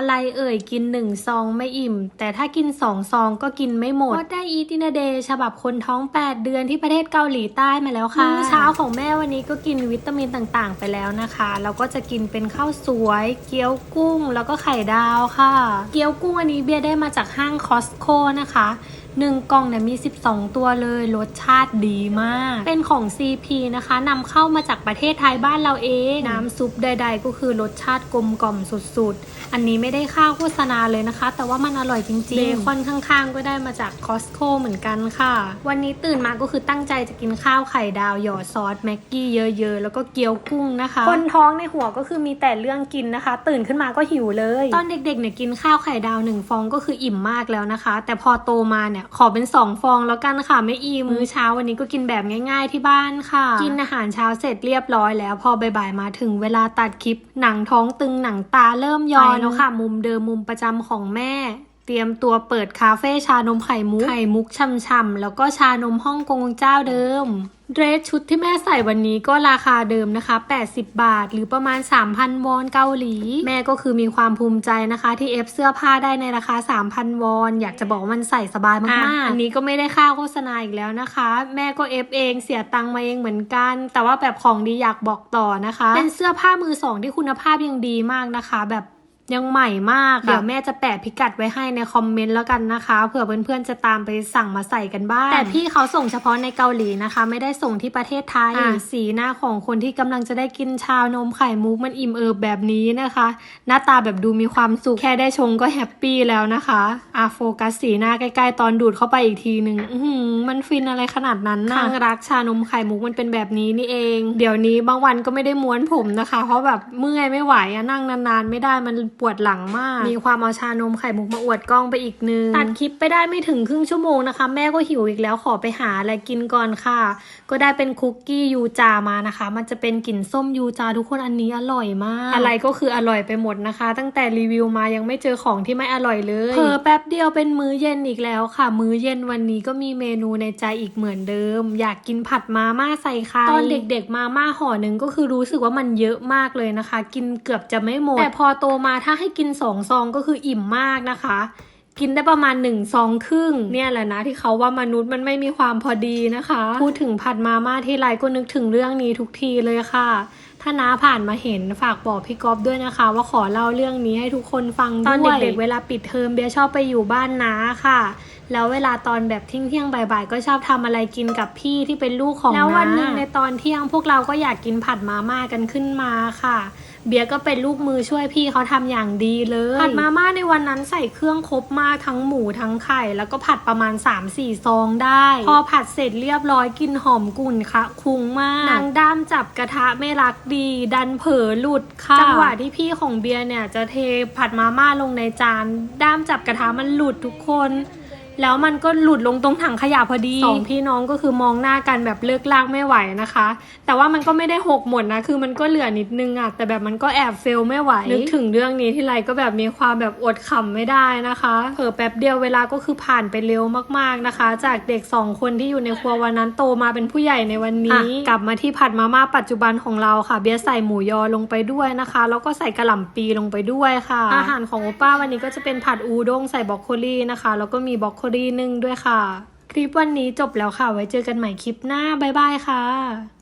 อะไรเอ่ยกินหนึ่งซองไม่อิ่ม แต่ถ้ากินสองซองก็กินไม่หมด What I Eat in a Day ฉบับคนท้อง 8 เดือนที่ประเทศเกาหลีใต้มาแล้วค่ะมื้อเช้าของแม่วันนี้ก็กินวิตามินต่างๆ ไปแล้วนะคะแล้วก็จะกินเป็นข้าวสวย เกี๊ยวกุ้ง แล้วก็ไข่ดาวค่ะ เกี๊ยวกุ้งอันนี้เบียร์ได้มาจากห้างคอสโคนะคะหนึ่งกล่องเนี่ยมี 12 ตัวเลย รสชาติดีมาก เป็นของ CP นะคะนำเข้ามาจากประเทศไทยบ้านเราเอง น้ำซุปใด ๆ ก็คือรสชาติกลมกล่อมสุดๆ อันนี้ไม่ได้ค่าโฆษณาเลยนะคะ แต่ว่ามันอร่อยจริงๆเบคอนข้างๆ ก็ได้มาจากคอสโคเหมือนกันค่ะ วันนี้ตื่นมาก็คือตั้งใจจะกินข้าวไข่ดาวหยอดซอสแม็กกี้เยอะๆ แล้วก็เกี๊ยวกุ้งนะคะ คนท้องในหัวก็คือมีแต่เรื่องกินนะคะ ตื่นขึ้นมาก็หิวเลย ตอนเด็กๆเนี่ยกินข้าวไข่ดาวหนึ่งฟองก็คืออิ่มมากแล้วนะคะ แต่พอโตมาเนี่ยขอเป็นสองฟองแล้วกันค่ะไม่อีมื้อเช้าวันนี้ก็กินแบบง่าย ๆ ที่บ้านค่ะ กินอาหารเช้าเสร็จเรียบร้อยแล้วพอบ่ายๆมาถึงเวลาตัดคลิป หนังท้องตึงหนังตาเริ่มย้อนแล้วค่ะ มุมเดิมมุมประจำของแม่ เตรียมตัวเปิดคาเฟ่ชานมไข่มุก ไข่มุกช่ำๆ แล้วก็ชานมฮ่องกงเจ้าเดิม เดรสชุดที่แม่ใส่วันนี้ก็ราคาเดิมนะคะ 80 บาท หรือประมาณ 3,000 วอนเกาหลี แม่ก็คือมีความภูมิใจนะคะ ที่เอฟเสื้อผ้าได้ในราคา 3,000 วอน อยากจะบอกว่ามันใส่สบายมากๆ อันนี้ก็ไม่ได้ค่าโฆษณาอีกแล้วนะคะ แม่ก็เอฟเองเสียตังค์มาเองเหมือนกัน แต่ว่าแบบของดีอยากบอกต่อนะคะ เป็นเสื้อผ้ามือสองที่คุณภาพยังดีมากนะคะ แบบ ยังใหม่มาก เดี๋ยวแม่จะแปะพิกัดไว้ให้ในคอมเมนต์แล้วกันนะคะ เผื่อเพื่อนๆจะตามไปสั่งมาใส่กันบ้าง แต่พี่เขาส่งเฉพาะในเกาหลีนะคะ ไม่ได้ส่งที่ประเทศไทย สีหน้าของคนที่กำลังจะได้กินชานมไข่มุกมันอิ่มเอิบแบบนี้นะคะ หน้าตาแบบดูมีความสุข แค่ได้ชงก็แฮปปี้แล้วนะคะอะโฟกัสสีหน้าใกล้ๆตอนดูดเข้าไปอีกทีหนึ่งอื้อหือมันฟินอะไรขนาดนั้นนะข้างรักชานมไข่มุกมันเป็นแบบนี้นี่เอง เดี๋ยวนี้บางวันก็ไม่ได้ม้วนผมนะคะ เพราะแบบเมื่อยไม่ไหวอะนั่งนานๆ ไม่ได้มันปวดหลังมาก มีความเอาชานมไข่มุกมาอวดกล้องไปอีกนึง ตัดคลิปไปได้ไม่ถึงครึ่งชั่วโมงนะคะ แม่ก็หิวอีกแล้วขอไปหาอะไรกินก่อนค่ะ ก็ได้เป็นคุกกี้ยูจามานะคะ มันจะเป็นกลิ่นส้มยูจาทุกคนอันนี้อร่อยมาก อะไรก็คืออร่อยไปหมดนะคะ ตั้งแต่รีวิวมายังไม่เจอของที่ไม่อร่อยเลยเพอแป๊บเดียวเป็นมื้อเย็นอีกแล้วค่ะ มื้อเย็นวันนี้ก็มีเมนูในใจอีกเหมือนเดิม อยากกินผัดมาม่าใส่ไข่ตอนเด็กๆมาม่าห่อหนึ่งก็คือรู้สึกว่ามันเยอะมากเลยนะคะ กินเกือบจะไม่หมดแต่พอโตมาถ้าให้กินสองซองก็คืออิ่มมากนะคะ กินได้ประมาณหนึ่งซองครึ่ง เนี่ยแหละนะที่เขาว่ามนุษย์มันไม่มีความพอดีนะคะ พูดถึงผัดมาม่าที่ไรก็นึกถึงเรื่องนี้ทุกทีเลยค่ะถ้าน้าผ่านมาเห็นฝากบอกพี่ก๊อฟด้วยนะคะ ว่าขอเล่าเรื่องนี้ให้ทุกคนฟังด้วย ตอนเด็กๆเวลาปิดเทอมเบียชอบไปอยู่บ้านน้าค่ะ แล้วเวลาตอนแบบเที่ยงเที่ยงๆบ่ายๆ ก็ชอบทำอะไรกินกับพี่ที่เป็นลูกของน้าแล้ววันหนึ่งในตอนเที่ยงพวกเราก็อยากกินผัดมาม่ากันขึ้นมาค่ะ เบียร์ก็เป็นลูกมือช่วยพี่เขาทำอย่างดีเลย ผัดมาม่าในวันนั้นใส่เครื่องครบมากทั้งหมูทั้งไข่ แล้วก็ผัดประมาณ 3-4 ซองได้ พอผัดเสร็จเรียบร้อยกลินหอมกลุ่นค่ะ คุ้งมากนางด้ามจับกระทะไม่รักดี ดันเผลอหลุดค่ะจังหวะที่พี่ของเบียร์เนี่ยจะเทผัดมาม่าลงในจาน ด้ามจับกระทะมันหลุดทุกคน แล้วมันก็หลุดลงตรงถังขยะพอดีสองพี่น้องก็คือมองหน้ากันแบบเลิกลากไม่ไหวนะคะ แต่ว่ามันก็ไม่ได้หกหมดนะคือมันก็เหลือนิดนึงอะแต่แบบมันก็แอบเฟลไม่ไหวนึกถึงเรื่องนี้ที่ไรก็แบบมีความแบบอดขำไม่ได้นะคะเผลอแป๊บเดียวเวลาก็คือผ่านไปเร็วมากๆนะคะ จากเด็กสองคนที่อยู่ในครัววันนั้นโตมาเป็นผู้ใหญ่ในวันนี้ กลับมาที่ผัดมาม่าปัจจุบันของเราค่ะ เบียร์ใส่หมูยอลงไปด้วยนะคะ แล้วก็ใส่กระหล่ำปีลงไปด้วยค่ะ อาหารของโอป้าวันนี้ก็จะเป็นผัดอูด้งใส่บรอกโคลีนะคะ แล้วก็มีบรอกโคดีหนึ่งด้วยค่ะ คลิปวันนี้จบแล้วค่ะ ไว้เจอกันใหม่คลิปหน้า บ๊ายบายค่ะ